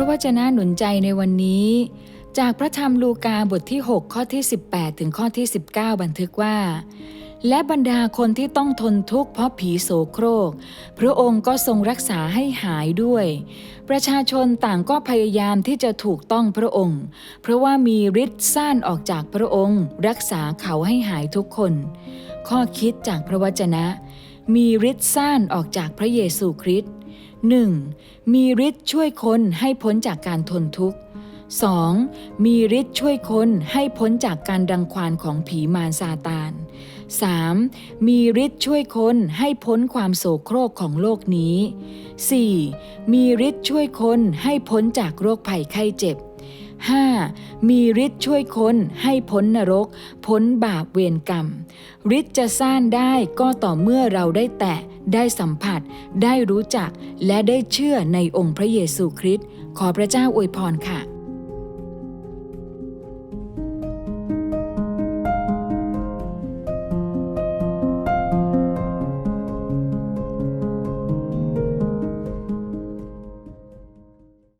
ระวจนะหนุนใจในวันนี้ จากพระธรรมลูกาบทที่ 6 ข้อที่ 18 ถึงข้อที่ 19 บันทึกว่า และบรรดาคนที่ต้องทนทุกข์เพราะผีโสโครก พระองค์ก็ทรงรักษาให้หายด้วย ประชาชนต่างก็พยายามที่จะถูกต้องพระองค์ เพราะว่ามีฤทธิ์ซ่านออกจากพระองค์ รักษาเขาให้หายทุกคน ข้อคิดจากพระวจนะ มีฤทธิ์ซ่านออกจากพระเยซูคริสต์ 1. มีฤทธิ์ช่วยคนให้พ้นจากการทนทุกข์ 2. มีฤทธิ์ช่วยคนให้พ้นจากการดังควานของผีมารซาตาน 3. มีฤทธิ์ช่วยคนให้พ้นความโศโครกของโลกนี้ 4. มีฤทธิ์ช่วยคนให้พ้นจากโรคภัยไข้เจ็บ 5. มีฤทธิ์ช่วยคนให้พ้นนรก พ้นบาปเวรกรรมฤทธิ์จะสร้างได้ก็ต่อเมื่อเราได้แตะ ได้สัมผัส ได้รู้จัก และได้เชื่อในองค์พระเยซูคริสต์ขอพระเจ้าอวยพรค่ะ